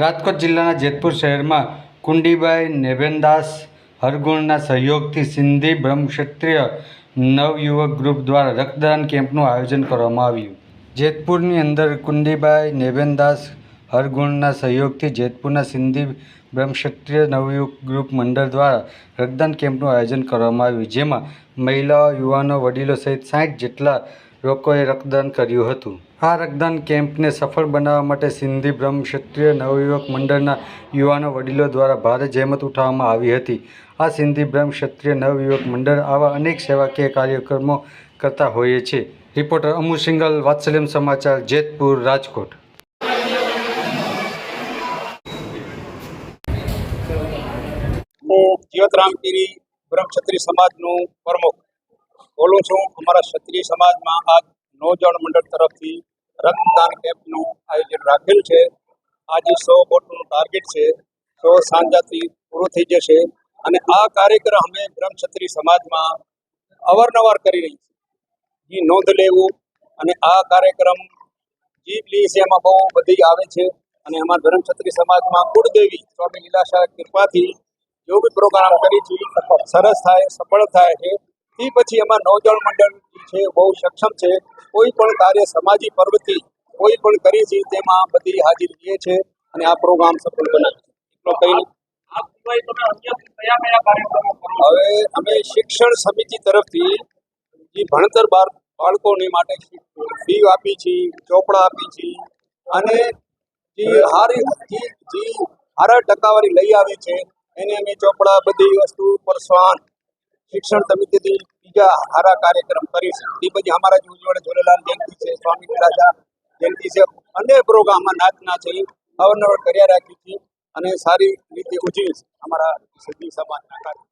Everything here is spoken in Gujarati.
રાજકોટ જિલ્લાના જેતપુર શહેરમાં કુંડીબાઈ નેબેનદાસ હરગુણના સહયોગથી સિંધી બ્રહ્મક્ષત્રિય નવયુવક ગ્રુપ દ્વારા રક્તદાન કેમ્પનું આયોજન કરવામાં આવ્યું. જેતપુરની અંદર કુંડીબાઈ નેભેનદાસ હરગુણના સહયોગથી જેતપુરના સિંધી બ્રહ્મક્ષત્રિય નવયુવક ગ્રુપ મંડળ દ્વારા રક્તદાન કેમ્પનું આયોજન કરવામાં આવ્યું, જેમાં મહિલાઓ, યુવાનો, વડીલો સહિત સાઠ જેટલા લોકોએ રક્તદાન કર્યું હતું. આ રક્તદાન કેમ્પને સફળ બનાવવા માટે સિંધી બ્રહ્મક્ષત્રિય નવયુવક મંડળના યુવાનો, વડીલો દ્વારા ભારે જહેમત ઉઠાવવામાં આવી હતી. આ સિંધી બ્રહ્મક્ષત્રિય નવયુવક મંડળ આવા અનેક સેવાકીય કાર્યક્રમો કરતા હોઈએ છે. રિપોર્ટર અમુ સિંગલ વાત્સલ્યમ સમાચાર, જેતપુર, રાજકોટ. હું જીવતરામગીરી બ્રહ્મક્ષત્રિય સમાજનું પ્રમુખ. બોલું છું, અમારા ક્ષત્રિય સમાજમાં આજ નવજણ મંડળ તરફથી રક્તદાન કેમ્પનું આયોજન રાખેલ છે. આજે સો બોટનું ટાર્ગેટ છે, સો સાંજાથી પૂરું થઈ જશે અને આ કાર્યક્રમ અમે બ્રહ્મક્ષત્રિય સમાજમાં અવારનવાર કરી રહી છે એ નોંધ લેવું અને આ કાર્યક્રમ લી છે એમાં બહુ બધી આવે છે અને અમારા બ્રહ્મક્ષત્રિય સમાજમાં કુળદેવી સ્વામી લીલાશાહ કૃપાથી જો બી પ્રોગ્રામ કરી છે. સરસ થાય સફળ થાય છે. એ પછી એમાં નવજળ મંડળ છે બહુ સક્ષમ છે કોઈ પણ કાર્ય સમાજી પર્વથી કોઈ પણ કરી છે તેમાં બધી હાજરી લે છે અને આ પ્રોગ્રામ સફળ બનાવે છે? હવે અમે શિક્ષણ સમિતિ તરફથી જે ભણતર બાળકોને માટે ફી આપી છે ચોપડા આપી છે અને જે હારી જે હારા ટકાવારી લઈ આવે છે એને અમે ચોપડા બધી વસ્તુ પરસવાન શિક્ષણ સમિતિથી બીજા સારા કાર્યક્રમ કરીશું એ પછી અમારા જે ઉજવળ ઝૂલેલાલ જયંતિ છે, સ્વામી રાજા જયંતિ છે. અનેક પ્રોગ્રામ નાચના છે અવનવર કર્યા રાખી છે અને સારી રીતે ઉજવીશ અમારા સિદ્ધિ સમાજના કાર્ય